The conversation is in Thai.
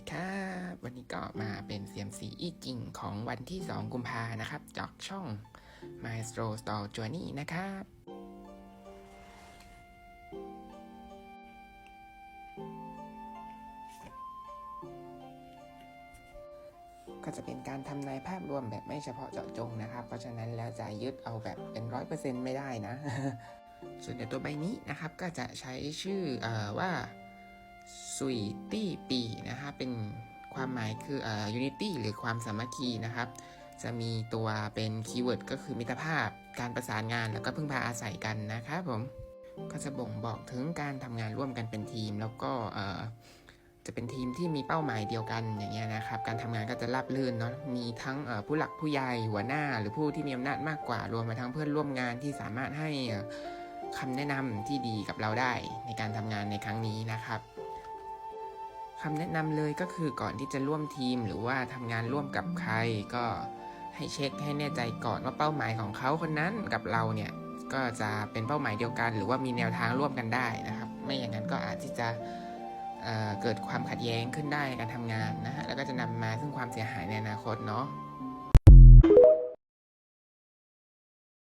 ดีครับวันนี้ก็มาเป็นเสียมสีอีจริงของวันที่ 2 กุมภานะครับจากช่อง Maestro Store Journey นะครับ ก็จะเป็นการทำนายภาพรวมแบบไม่เฉพาะเจาะจงนะครับ เพราะฉะนั้นแล้วจะยึดเอาแบบเป็นร้อยเปอร์เซ็นต์ไม่ได้นะ ส่วนในตัวใบนี้นะครับก็จะใช้ชื่ออว่า สุยตี้ปีนะครับเป็นความหมายคือเอ่อ unity หรือความสามัคคีนะครับ จะมีตัวเป็นคีย์เวิร์ดก็คือมิตรภาพ การประสานงานแล้วก็พึ่งพาอาศัยกันนะครับผมก็จะบ่งบอกถึงการทำงานร่วมกันเป็นทีม แล้วก็เอ่อจะเป็นทีมที่มีเป้าหมายเดียวกันอย่างเงี้ยนะครับ การทำงานก็จะราบรื่นเนาะมีทั้งเอ่อผู้หลักผู้ใหญ่หัวหน้า หรือผู้ที่มีอำนาจมากกว่ารวมไปทั้งเพื่อนร่วมงานที่สามารถให้คำแนะนำที่ดีกับเราได้ในการทำงานในครั้งนี้นะครับ คำแนะนำเลยก็คือก่อนที่จะร่วมทีมหรือว่าทำงานร่วมกับใครก็ให้เช็คให้แน่ใจก่อนว่าเป้าหมายของเขาคนนั้นกับเราเนี่ยก็จะเป็นเป้าหมายเดียวกัน หรือว่ามีแนวทางร่วมกันได้นะครับ ไม่อย่างนั้นก็อาจที่จะเเกิดความขัดแย้งขึ้นได้ในการทำงานนะฮะแล้วก็จะนำมาซึ่งความเสียหายในอนาคตเนาะ